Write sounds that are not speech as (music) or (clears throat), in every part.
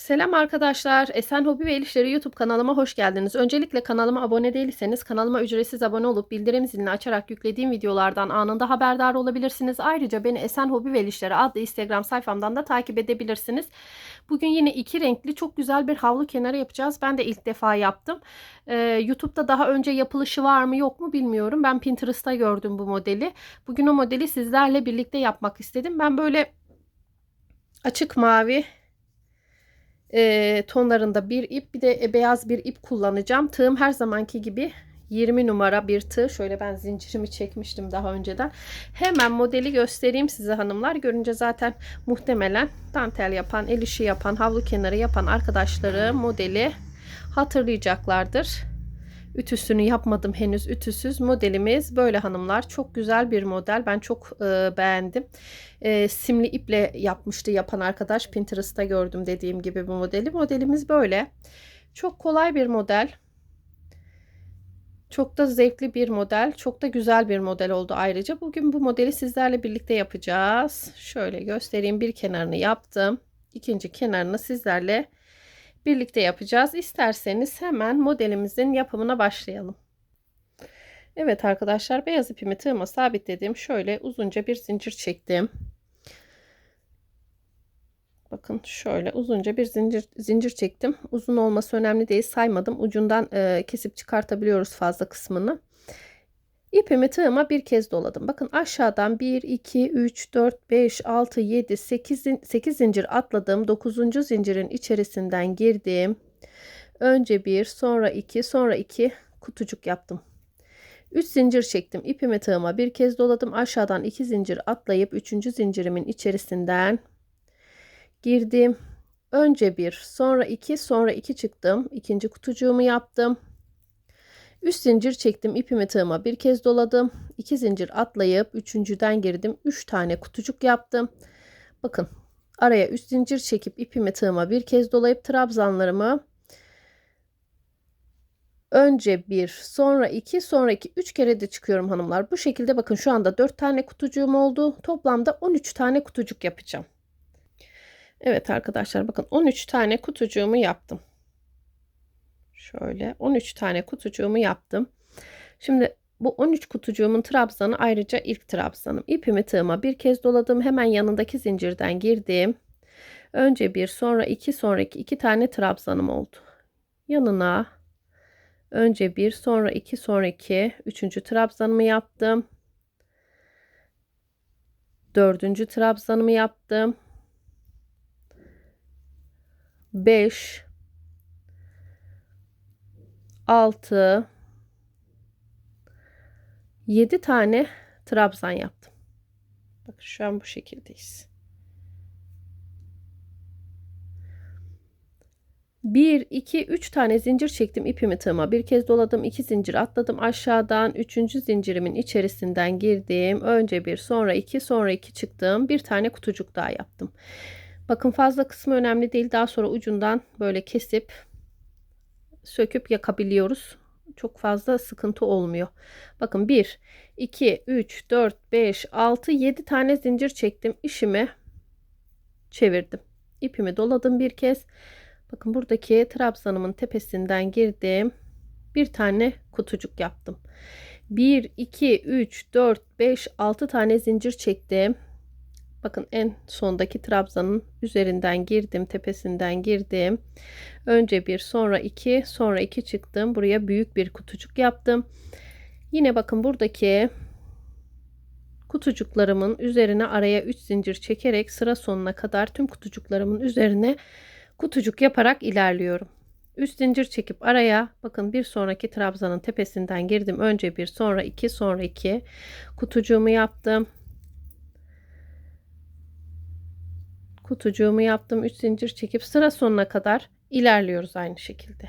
Selam arkadaşlar. Esen Hobi ve El YouTube kanalıma hoş geldiniz. Öncelikle kanalıma abone değilseniz kanalıma ücretsiz abone olup bildirim zilini açarak yüklediğim videolardan anında haberdar olabilirsiniz. Ayrıca beni Esen Hobi ve El adlı Instagram sayfamdan da takip edebilirsiniz. Bugün yine iki renkli çok güzel bir havlu kenarı yapacağız. Ben de ilk defa yaptım. Ee, YouTube'da daha önce yapılışı var mı yok mu bilmiyorum. Ben Pinterest'ta gördüm bu modeli. Bugün o modeli sizlerle birlikte yapmak istedim. Ben böyle açık mavi e, tonlarında bir ip bir de beyaz bir ip kullanacağım. Tığım her zamanki gibi 20 numara bir tığ. Şöyle ben zincirimi çekmiştim daha önceden. Hemen modeli göstereyim size hanımlar. Görünce zaten muhtemelen dantel yapan, el işi yapan, havlu kenarı yapan arkadaşları modeli hatırlayacaklardır. Ütüsünü yapmadım henüz ütüsüz. Modelimiz böyle hanımlar. Çok güzel bir model. Ben çok e, beğendim. E, simli iple yapmıştı yapan arkadaş. Pinterest'ta gördüm dediğim gibi bu modeli. Modelimiz böyle. Çok kolay bir model. Çok da zevkli bir model. Çok da güzel bir model oldu ayrıca. Bugün bu modeli sizlerle birlikte yapacağız. Şöyle göstereyim. Bir kenarını yaptım. İkinci kenarını sizlerle birlikte yapacağız. İsterseniz hemen modelimizin yapımına başlayalım. Evet arkadaşlar beyaz ipimi tığıma sabitledim. Şöyle uzunca bir zincir çektim. Bakın şöyle uzunca bir zincir zincir çektim. Uzun olması önemli değil. Saymadım. Ucundan e, kesip çıkartabiliyoruz fazla kısmını. İpimi tığıma bir kez doladım. Bakın aşağıdan 1, 2, 3, 4, 5, 6, 7, 8, 8 zincir atladım. 9. zincirin içerisinden girdim. Önce 1, sonra 2, sonra 2 kutucuk yaptım. 3 zincir çektim. İpimi tığıma bir kez doladım. Aşağıdan 2 zincir atlayıp 3. zincirimin içerisinden girdim. Önce 1, sonra 2, sonra 2 çıktım. İkinci kutucuğumu yaptım. 3 zincir çektim ipimi tığıma bir kez doladım. 2 zincir atlayıp üçüncüden girdim. 3 tane kutucuk yaptım. Bakın araya 3 zincir çekip ipimi tığıma bir kez dolayıp trabzanlarımı önce bir sonra iki sonra iki. Üç kere de çıkıyorum hanımlar. Bu şekilde bakın şu anda 4 tane kutucuğum oldu. Toplamda 13 tane kutucuk yapacağım. Evet arkadaşlar bakın 13 tane kutucuğumu yaptım Şöyle 13 tane kutucuğumu yaptım. Şimdi bu 13 kutucuğumun trabzanı ayrıca ilk trabzanım. İpimi tığıma bir kez doladım. Hemen yanındaki zincirden girdim. Önce bir sonra iki sonraki iki tane trabzanım oldu. Yanına önce bir sonra iki sonraki üçüncü trabzanımı yaptım. Dördüncü trabzanımı yaptım. 5 6 7 tane trabzan yaptım. Bakın şu an bu şekildeyiz. 1 2 3 tane zincir çektim ipimi tığıma. Bir kez doladım, 2 zincir atladım aşağıdan. 3. zincirimin içerisinden girdim. Önce bir, sonra 2, sonra 2 çıktım. Bir tane kutucuk daha yaptım. Bakın fazla kısmı önemli değil. Daha sonra ucundan böyle kesip söküp yakabiliyoruz. Çok fazla sıkıntı olmuyor. Bakın 1, 2, 3, 4, 5, 6, 7 tane zincir çektim. İşimi çevirdim. İpimi doladım bir kez. Bakın buradaki trabzanımın tepesinden girdim. Bir tane kutucuk yaptım. 1, 2, 3, 4, 5, 6 tane zincir çektim. Bakın en sondaki trabzanın üzerinden girdim, tepesinden girdim. Önce bir, sonra iki, sonra iki çıktım. Buraya büyük bir kutucuk yaptım. Yine bakın buradaki kutucuklarımın üzerine araya 3 zincir çekerek sıra sonuna kadar tüm kutucuklarımın üzerine kutucuk yaparak ilerliyorum. 3 zincir çekip araya bakın bir sonraki trabzanın tepesinden girdim. Önce bir, sonra iki, sonra iki kutucuğumu yaptım. Kutucuğumu yaptım 3 zincir çekip sıra sonuna kadar ilerliyoruz aynı şekilde.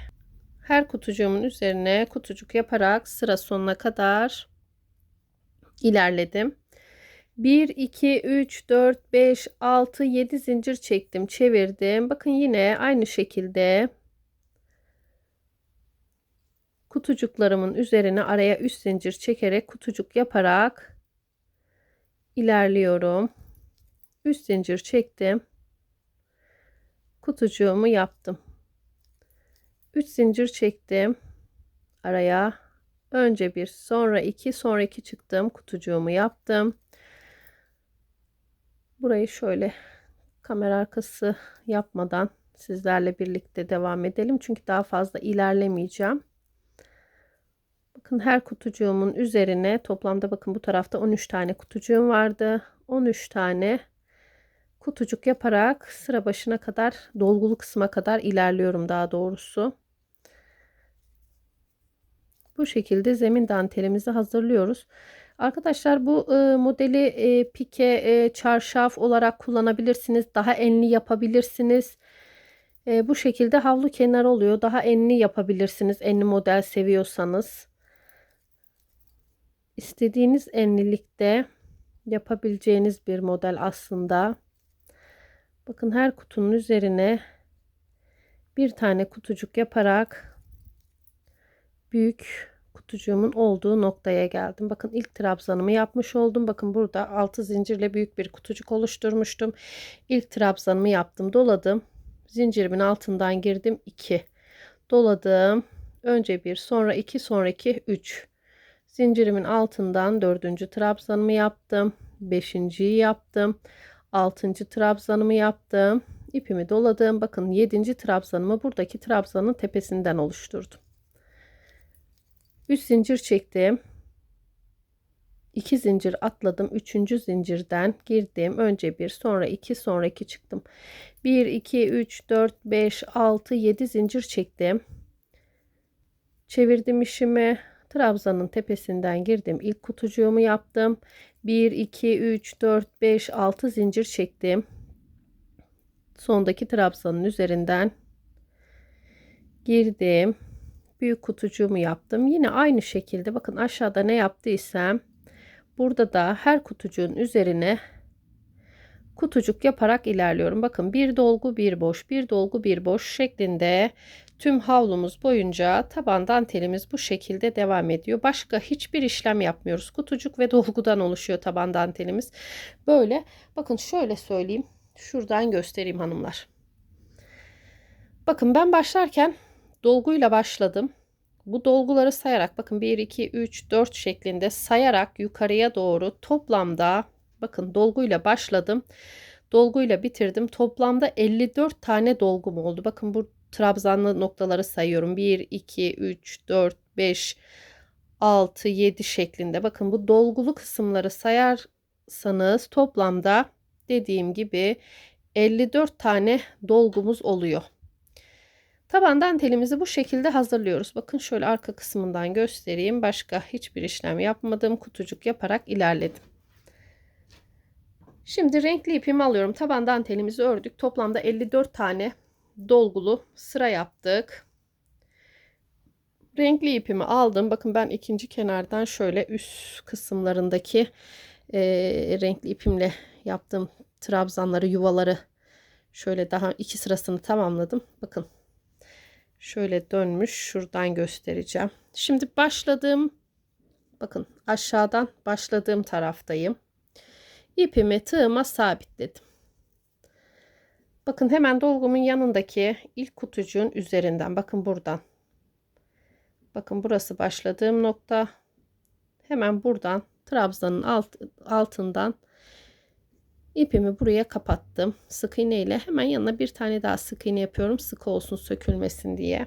Her kutucuğumun üzerine kutucuk yaparak sıra sonuna kadar ilerledim. 1 2 3 4 5 6 7 zincir çektim çevirdim. Bakın yine aynı şekilde kutucuklarımın üzerine araya 3 zincir çekerek kutucuk yaparak ilerliyorum. 3 zincir çektim kutucuğumu yaptım. 3 zincir çektim araya. Önce bir, sonra iki, sonra iki çıktım. Kutucuğumu yaptım. Burayı şöyle kamera arkası yapmadan sizlerle birlikte devam edelim. Çünkü daha fazla ilerlemeyeceğim. Bakın her kutucuğumun üzerine toplamda bakın bu tarafta 13 tane kutucuğum vardı. 13 tane kutucuk yaparak sıra başına kadar dolgulu kısma kadar ilerliyorum daha doğrusu. Bu şekilde zemin dantelimizi hazırlıyoruz. Arkadaşlar bu e, modeli e, pike, e, çarşaf olarak kullanabilirsiniz. Daha enli yapabilirsiniz. E, bu şekilde havlu kenarı oluyor. Daha enli yapabilirsiniz. Enli model seviyorsanız. İstediğiniz enlilikte yapabileceğiniz bir model aslında. Bakın her kutunun üzerine bir tane kutucuk yaparak büyük kutucuğumun olduğu noktaya geldim. Bakın ilk trabzanımı yapmış oldum. Bakın burada 6 zincirle büyük bir kutucuk oluşturmuştum. İlk trabzanımı yaptım. Doladım. Zincirimin altından girdim. 2. Doladım. Önce 1, sonra 2, sonra 2, 3. Zincirimin altından 4. trabzanımı yaptım. 5.yi yaptım. 6. trabzanımı yaptım. İpimi doladım. Bakın 7. trabzanımı buradaki trabzanın tepesinden oluşturdum. 3 zincir çektim. 2 zincir atladım. 3. zincirden girdim. Önce 1, sonra 2, sonra 2 çıktım. 1, 2, 3, 4, 5, 6, 7 zincir çektim. Çevirdim işimi. Trabzanın tepesinden girdim. İlk kutucuğumu yaptım. 1, 2, 3, 4, 5, 6 zincir çektim. Sondaki trabzanın üzerinden girdim büyük kutucuğumu yaptım. Yine aynı şekilde bakın aşağıda ne yaptıysam burada da her kutucuğun üzerine kutucuk yaparak ilerliyorum. Bakın bir dolgu bir boş bir dolgu bir boş şeklinde tüm havlumuz boyunca taban dantelimiz bu şekilde devam ediyor. Başka hiçbir işlem yapmıyoruz. Kutucuk ve dolgudan oluşuyor taban dantelimiz. Böyle bakın şöyle söyleyeyim. Şuradan göstereyim hanımlar. Bakın ben başlarken dolguyla başladım. Bu dolguları sayarak bakın 1 2 3 4 şeklinde sayarak yukarıya doğru toplamda bakın dolguyla başladım. Dolguyla bitirdim. Toplamda 54 tane dolgum oldu. Bakın bu trabzanlı noktaları sayıyorum. 1 2 3 4 5 6 7 şeklinde. Bakın bu dolgulu kısımları sayarsanız toplamda dediğim gibi 54 tane dolgumuz oluyor. Taban dantelimizi bu şekilde hazırlıyoruz. Bakın şöyle arka kısmından göstereyim. Başka hiçbir işlem yapmadım. Kutucuk yaparak ilerledim. Şimdi renkli ipimi alıyorum. Taban dantelimizi ördük. Toplamda 54 tane dolgulu sıra yaptık. Renkli ipimi aldım. Bakın ben ikinci kenardan şöyle üst kısımlarındaki e, renkli ipimle yaptığım trabzanları, yuvaları şöyle daha iki sırasını tamamladım. Bakın Şöyle dönmüş. Şuradan göstereceğim. Şimdi başladığım bakın aşağıdan başladığım taraftayım. İpimi tığıma sabitledim. Bakın hemen dolgumun yanındaki ilk kutucuğun üzerinden bakın buradan. Bakın burası başladığım nokta. Hemen buradan trabzanın alt, altından İpimi buraya kapattım. Sık iğne ile hemen yanına bir tane daha sık iğne yapıyorum. Sık olsun sökülmesin diye.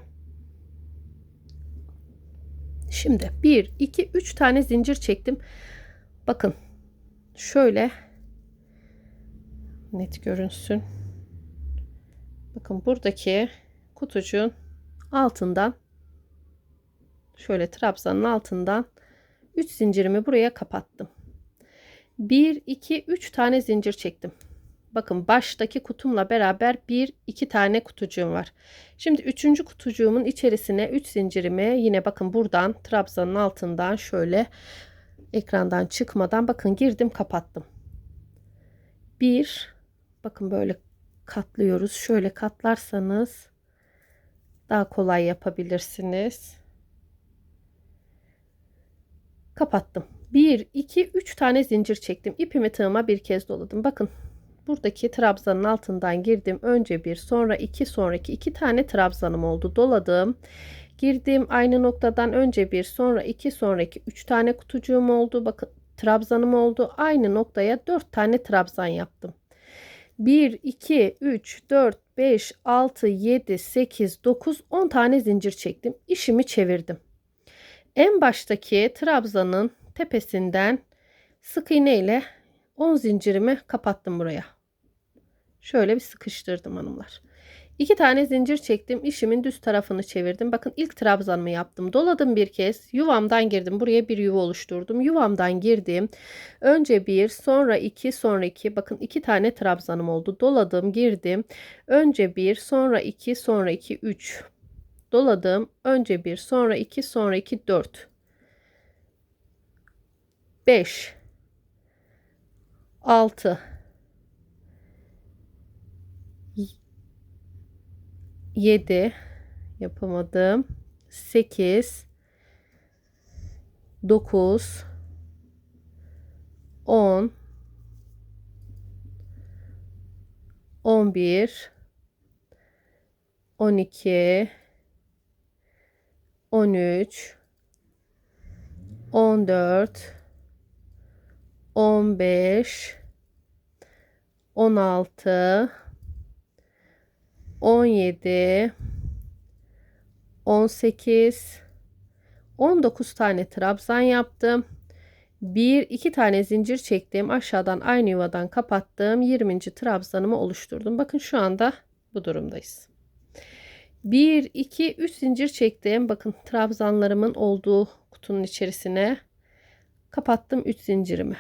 Şimdi 1, 2, 3 tane zincir çektim. Bakın şöyle net görünsün. Bakın buradaki kutucuğun altından şöyle trabzanın altından 3 zincirimi buraya kapattım. 1 2 3 tane zincir çektim. Bakın baştaki kutumla beraber 1 2 tane kutucuğum var. Şimdi 3. kutucuğumun içerisine 3 zincirimi yine bakın buradan trabzanın altından şöyle ekrandan çıkmadan bakın girdim kapattım. 1 bakın böyle katlıyoruz. Şöyle katlarsanız daha kolay yapabilirsiniz. Kapattım. 1, 2, 3 tane zincir çektim. İpimi tığıma bir kez doladım. Bakın buradaki trabzanın altından girdim. Önce bir sonra iki sonraki iki tane trabzanım oldu. Doladım. Girdim aynı noktadan önce bir sonra iki sonraki üç tane kutucuğum oldu. Bakın trabzanım oldu. Aynı noktaya dört tane trabzan yaptım. 1, 2, 3, 4, 5, 6, 7, 8, 9, 10 tane zincir çektim. İşimi çevirdim. En baştaki trabzanın tepesinden sık iğne ile 10 zincirimi kapattım buraya. Şöyle bir sıkıştırdım hanımlar. İki tane zincir çektim. İşimin düz tarafını çevirdim. Bakın ilk trabzanımı yaptım. Doladım bir kez. Yuvamdan girdim. Buraya bir yuva oluşturdum. Yuvamdan girdim. Önce bir, sonra iki, sonra iki. Bakın iki tane trabzanım oldu. Doladım, girdim. Önce bir, sonra iki, sonra iki, üç. Doladım. Önce bir, sonra iki, sonra iki, dört. Beş. Altı. 7 yapamadım. 8 9 10 11 12 13 14 15 16 17 18 19 tane trabzan yaptım. 1 2 tane zincir çektim. Aşağıdan aynı yuvadan kapattım. 20. trabzanımı oluşturdum. Bakın şu anda bu durumdayız. 1 2 3 zincir çektim. Bakın trabzanlarımın olduğu kutunun içerisine kapattım 3 zincirimi.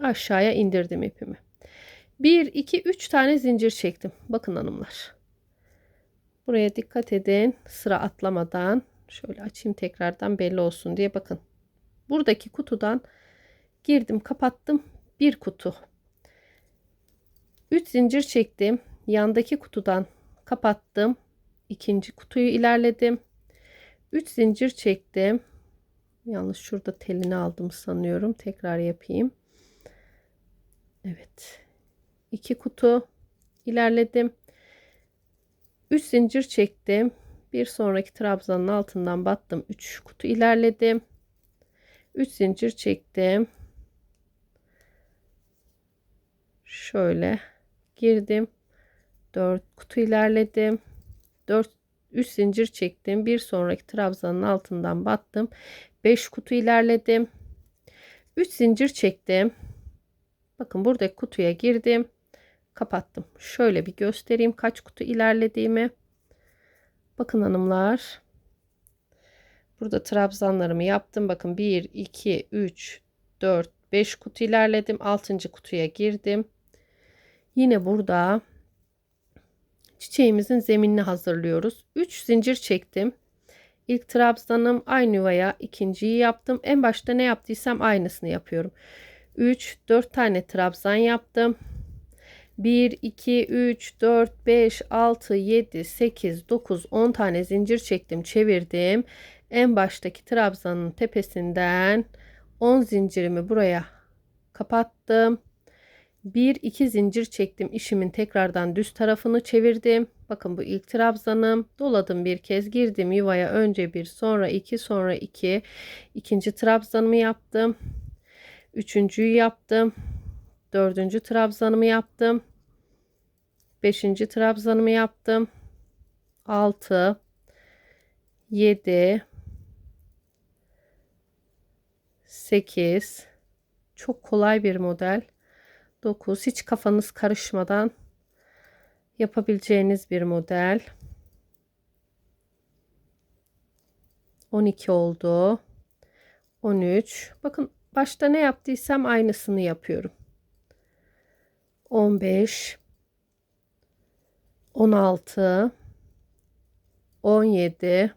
Aşağıya indirdim ipimi. 1 2 3 tane zincir çektim. Bakın hanımlar. Buraya dikkat edin. Sıra atlamadan. Şöyle açayım tekrardan belli olsun diye bakın. Buradaki kutudan girdim kapattım. Bir kutu. 3 zincir çektim. Yandaki kutudan kapattım. ikinci kutuyu ilerledim. 3 zincir çektim. Yalnız şurada telini aldım sanıyorum. Tekrar yapayım. Evet. 2 kutu ilerledim. 3 zincir çektim. Bir sonraki trabzanın altından battım. 3 kutu ilerledim. 3 zincir çektim. Şöyle girdim. 4 kutu ilerledim. 4 3 zincir çektim. Bir sonraki trabzanın altından battım. 5 kutu ilerledim. 3 zincir çektim. Bakın buradaki kutuya girdim kapattım. Şöyle bir göstereyim kaç kutu ilerlediğimi. Bakın hanımlar. Burada trabzanlarımı yaptım. Bakın 1, 2, 3, 4, 5 kutu ilerledim. 6. kutuya girdim. Yine burada çiçeğimizin zeminini hazırlıyoruz. 3 zincir çektim. İlk trabzanım aynı yuvaya ikinciyi yaptım. En başta ne yaptıysam aynısını yapıyorum. 3 4 tane trabzan yaptım. 1, 2, 3, 4, 5, 6, 7, 8, 9, 10 tane zincir çektim çevirdim. En baştaki trabzanın tepesinden 10 zincirimi buraya kapattım. 1 2 zincir çektim. işimin tekrardan düz tarafını çevirdim. Bakın bu ilk trabzanım. Doladım bir kez girdim yuvaya. Önce bir, sonra iki, sonra iki. ikinci trabzanımı yaptım. Üçüncüyü yaptım. Dördüncü trabzanımı yaptım. Beşinci trabzanımı yaptım. Altı. Yedi. Sekiz. Çok kolay bir model. Dokuz. Hiç kafanız karışmadan yapabileceğiniz bir model. 12 oldu. 13. Bakın başta ne yaptıysam aynısını yapıyorum. 15 16 17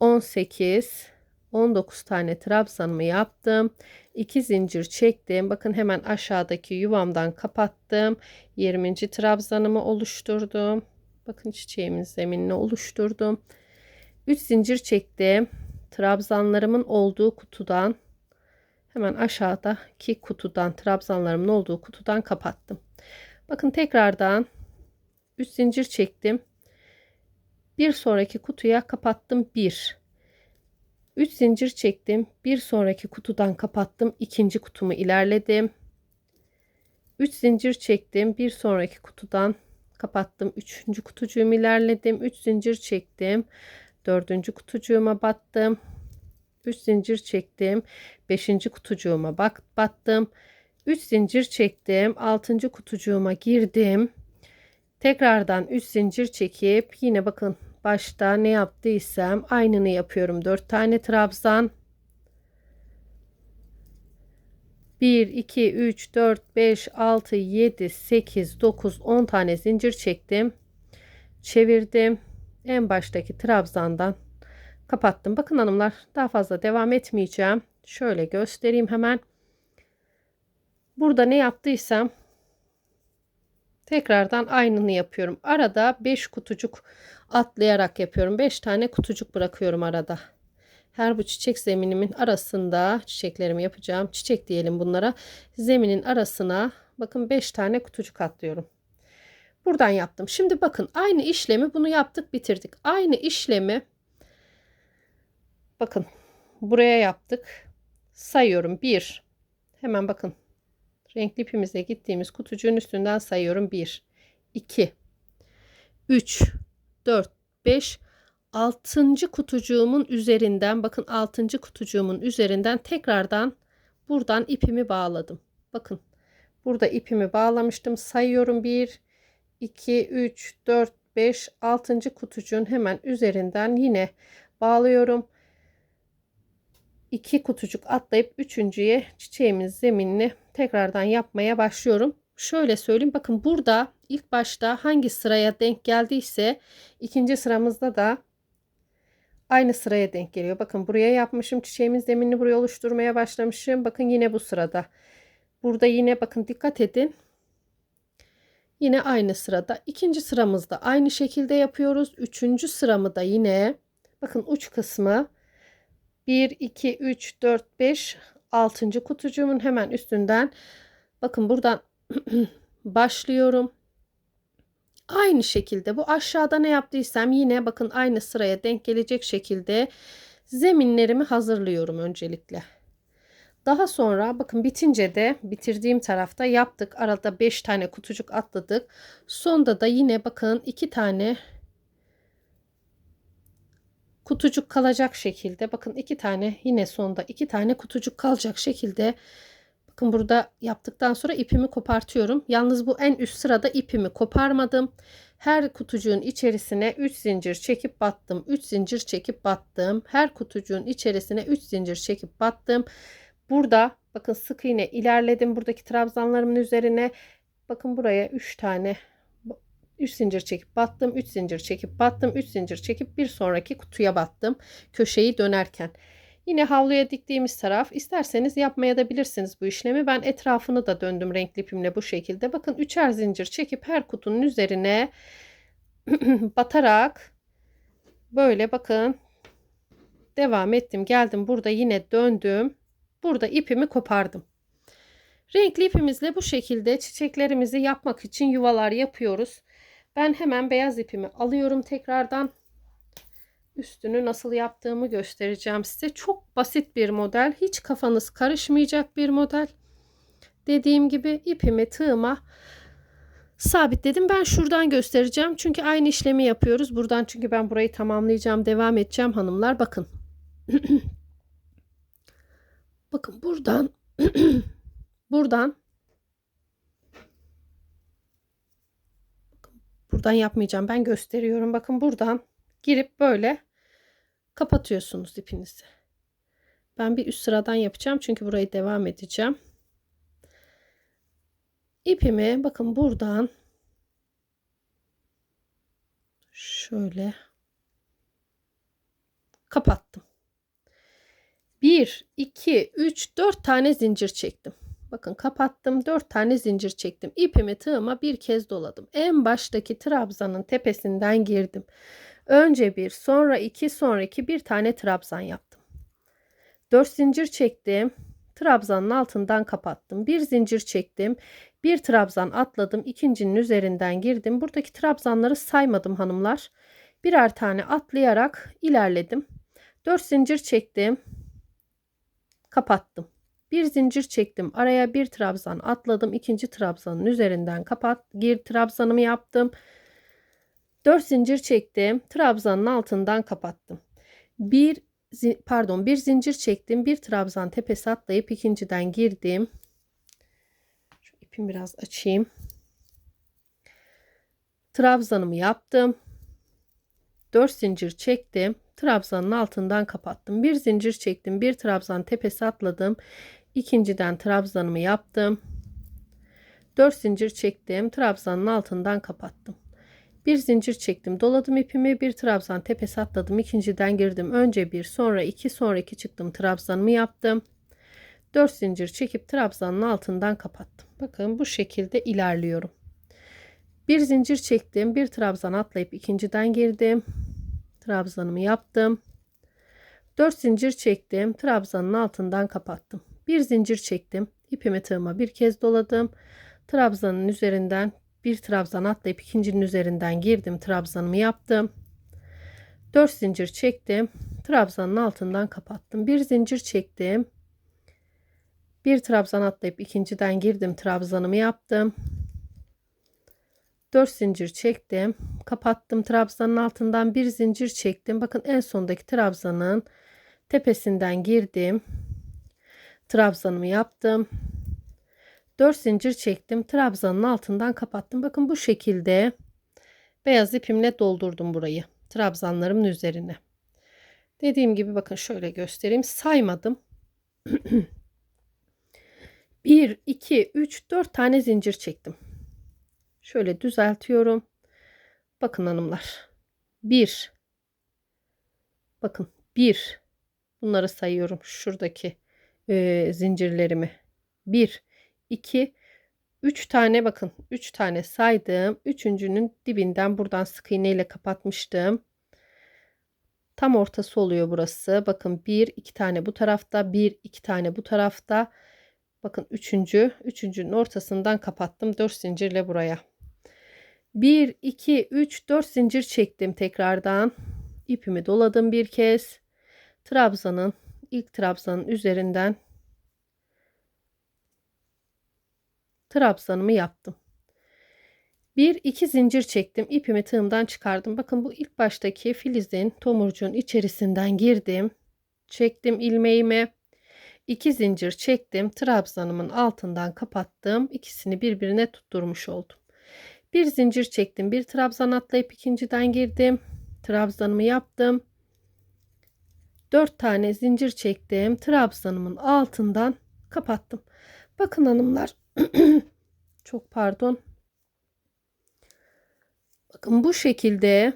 18 19 tane trabzanımı yaptım. 2 zincir çektim. Bakın hemen aşağıdaki yuvamdan kapattım. 20. trabzanımı oluşturdum. Bakın çiçeğimin zeminini oluşturdum. 3 zincir çektim. Trabzanlarımın olduğu kutudan Hemen aşağıdaki kutudan trabzanlarımın olduğu kutudan kapattım. Bakın tekrardan 3 zincir çektim. Bir sonraki kutuya kapattım 1. 3 zincir çektim. Bir sonraki kutudan kapattım. ikinci kutumu ilerledim. 3 zincir çektim. Bir sonraki kutudan kapattım. Üçüncü kutucuğumu ilerledim. 3 zincir çektim. Dördüncü kutucuğuma battım. 3 zincir çektim. Beşinci kutucuğuma bak battım. 3 zincir çektim. Altıncı kutucuğuma girdim. Tekrardan 3 zincir çekip yine bakın başta ne yaptıysam aynını yapıyorum. 4 tane trabzan. 1, 2, 3, 4, 5, 6, 7, 8, 9, 10 tane zincir çektim. Çevirdim. En baştaki trabzandan kapattım. Bakın hanımlar daha fazla devam etmeyeceğim. Şöyle göstereyim hemen. Burada ne yaptıysam tekrardan aynını yapıyorum. Arada 5 kutucuk atlayarak yapıyorum. 5 tane kutucuk bırakıyorum arada. Her bu çiçek zeminimin arasında çiçeklerimi yapacağım. Çiçek diyelim bunlara. Zeminin arasına bakın 5 tane kutucuk atlıyorum. Buradan yaptım. Şimdi bakın aynı işlemi bunu yaptık bitirdik. Aynı işlemi bakın buraya yaptık. Sayıyorum 1. Hemen bakın renkli ipimizle gittiğimiz kutucuğun üstünden sayıyorum 1 2 3 4 5 6. kutucuğumun üzerinden bakın 6. kutucuğumun üzerinden tekrardan buradan ipimi bağladım. Bakın burada ipimi bağlamıştım. Sayıyorum 1 2 3 4 5 6. kutucuğun hemen üzerinden yine bağlıyorum. 2 kutucuk atlayıp üçüncüye çiçeğimin zeminini tekrardan yapmaya başlıyorum. Şöyle söyleyeyim bakın burada ilk başta hangi sıraya denk geldiyse ikinci sıramızda da aynı sıraya denk geliyor. Bakın buraya yapmışım çiçeğimin zeminini buraya oluşturmaya başlamışım. Bakın yine bu sırada. Burada yine bakın dikkat edin. Yine aynı sırada. ikinci sıramızda aynı şekilde yapıyoruz. Üçüncü sıramı da yine bakın uç kısmı 1, 2, 3, 4, 5, 6. kutucuğumun hemen üstünden bakın buradan (clears throat) başlıyorum. Aynı şekilde bu aşağıda ne yaptıysam yine bakın aynı sıraya denk gelecek şekilde zeminlerimi hazırlıyorum öncelikle. Daha sonra bakın bitince de bitirdiğim tarafta yaptık. Arada 5 tane kutucuk atladık. Sonda da yine bakın 2 tane kutucuk kalacak şekilde bakın 2 tane yine sonda 2 tane kutucuk kalacak şekilde bakın burada yaptıktan sonra ipimi kopartıyorum. Yalnız bu en üst sırada ipimi koparmadım. Her kutucuğun içerisine 3 zincir çekip battım. 3 zincir çekip battım. Her kutucuğun içerisine 3 zincir çekip battım. Burada bakın sık iğne ilerledim. Buradaki trabzanlarımın üzerine bakın buraya 3 tane 3 zincir çekip battım. 3 zincir çekip battım. 3 zincir çekip bir sonraki kutuya battım. Köşeyi dönerken. Yine havluya diktiğimiz taraf isterseniz yapmaya da bilirsiniz bu işlemi. Ben etrafını da döndüm renkli ipimle bu şekilde. Bakın üçer zincir çekip her kutunun üzerine (clears throat) batarak böyle bakın devam ettim. Geldim burada yine döndüm. Burada ipimi kopardım. Renkli ipimizle bu şekilde çiçeklerimizi yapmak için yuvalar yapıyoruz. Ben hemen beyaz ipimi alıyorum tekrardan. Üstünü nasıl yaptığımı göstereceğim size. Çok basit bir model. Hiç kafanız karışmayacak bir model. Dediğim gibi ipimi tığıma sabitledim. Ben şuradan göstereceğim. Çünkü aynı işlemi yapıyoruz. Buradan çünkü ben burayı tamamlayacağım. Devam edeceğim hanımlar. Bakın. (clears throat) Bakın buradan (clears throat) buradan buradan yapmayacağım. Ben gösteriyorum. Bakın buradan girip böyle kapatıyorsunuz ipinizi. Ben bir üst sıradan yapacağım. Çünkü burayı devam edeceğim. İpimi bakın buradan şöyle kapattım. 1, 2, 3, 4 tane zincir çektim. Bakın kapattım 4 tane zincir çektim. İpimi tığıma bir kez doladım. En baştaki trabzanın tepesinden girdim. Önce bir sonra iki sonra iki bir tane trabzan yaptım. 4 zincir çektim. trabzanın altından kapattım. Bir zincir çektim. Bir trabzan atladım. ikincinin üzerinden girdim. Buradaki trabzanları saymadım hanımlar. Birer tane atlayarak ilerledim. 4 zincir çektim. Kapattım. Bir zincir çektim. Araya bir trabzan atladım. ikinci trabzanın üzerinden kapat. Gir trabzanımı yaptım. 4 zincir çektim. Trabzanın altından kapattım. Bir pardon bir zincir çektim. Bir trabzan tepesi atlayıp ikinciden girdim. Şu ipimi biraz açayım. Trabzanımı yaptım. 4 zincir çektim. Trabzanın altından kapattım. Bir zincir çektim. Bir trabzan tepesi atladım. İkinciden trabzanımı yaptım. 4 zincir çektim. Trabzanın altından kapattım. Bir zincir çektim. Doladım ipimi. Bir trabzan tepesi atladım. ikinciden girdim. Önce bir sonra iki sonra iki çıktım. Trabzanımı yaptım. 4 zincir çekip trabzanın altından kapattım. Bakın bu şekilde ilerliyorum. Bir zincir çektim. Bir trabzan atlayıp ikinciden girdim. Trabzanımı yaptım. 4 zincir çektim. Trabzanın altından kapattım. Bir zincir çektim. İpimi tığıma bir kez doladım. Trabzanın üzerinden bir trabzan atlayıp ikincinin üzerinden girdim. Trabzanımı yaptım. 4 zincir çektim. Trabzanın altından kapattım. Bir zincir çektim. Bir trabzan atlayıp ikinciden girdim. Trabzanımı yaptım. 4 zincir çektim. Kapattım. Trabzanın altından bir zincir çektim. Bakın en sondaki trabzanın tepesinden girdim. Trabzanımı yaptım. 4 zincir çektim. Trabzanın altından kapattım. Bakın bu şekilde beyaz ipimle doldurdum burayı. Trabzanlarımın üzerine. Dediğim gibi bakın şöyle göstereyim. Saymadım. 1, 2, 3, 4 tane zincir çektim. Şöyle düzeltiyorum. Bakın hanımlar. 1 Bakın 1 Bunları sayıyorum. Şuradaki e, zincirlerimi. 1 2 3 tane bakın 3 tane saydım. Üçüncünün dibinden buradan sık iğne ile kapatmıştım. Tam ortası oluyor burası. Bakın 1 2 tane bu tarafta, 1 2 tane bu tarafta. Bakın üçüncü, üçüncünün ortasından kapattım 4 zincirle buraya. 1 2 3 4 zincir çektim tekrardan. İpimi doladım bir kez. Trabzanın ilk trabzanın üzerinden trabzanımı yaptım. Bir iki zincir çektim. ipimi tığımdan çıkardım. Bakın bu ilk baştaki filizin tomurcuğun içerisinden girdim. Çektim ilmeğimi. 2 zincir çektim. Trabzanımın altından kapattım. İkisini birbirine tutturmuş oldum. Bir zincir çektim. Bir trabzan atlayıp ikinciden girdim. Trabzanımı yaptım. 4 tane zincir çektim. Trabzanımın altından kapattım. Bakın hanımlar. (clears throat) Çok pardon. Bakın bu şekilde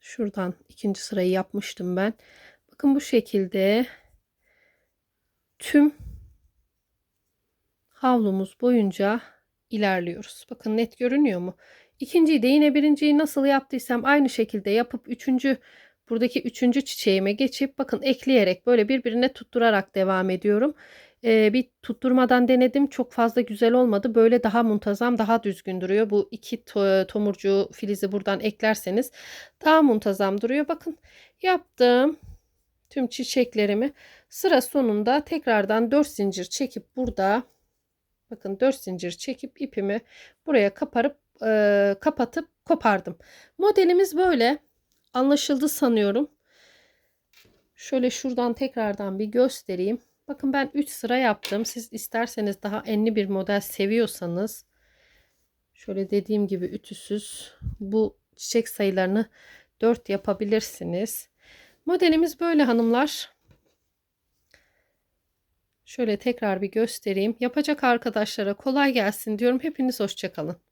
şuradan ikinci sırayı yapmıştım ben. Bakın bu şekilde tüm havlumuz boyunca ilerliyoruz. Bakın net görünüyor mu? İkinciyi de yine birinciyi nasıl yaptıysam aynı şekilde yapıp üçüncü buradaki üçüncü çiçeğime geçip bakın ekleyerek böyle birbirine tutturarak devam ediyorum. Ee, bir tutturmadan denedim. Çok fazla güzel olmadı. Böyle daha muntazam, daha düzgün duruyor. Bu iki to tomurcuğu filizi buradan eklerseniz daha muntazam duruyor. Bakın yaptım tüm çiçeklerimi. Sıra sonunda tekrardan 4 zincir çekip burada bakın 4 zincir çekip ipimi buraya kaparıp e, kapatıp kopardım. Modelimiz böyle. Anlaşıldı sanıyorum. Şöyle şuradan tekrardan bir göstereyim. Bakın ben 3 sıra yaptım. Siz isterseniz daha enli bir model seviyorsanız şöyle dediğim gibi ütüsüz bu çiçek sayılarını 4 yapabilirsiniz. Modelimiz böyle hanımlar. Şöyle tekrar bir göstereyim. Yapacak arkadaşlara kolay gelsin diyorum. Hepiniz hoşçakalın.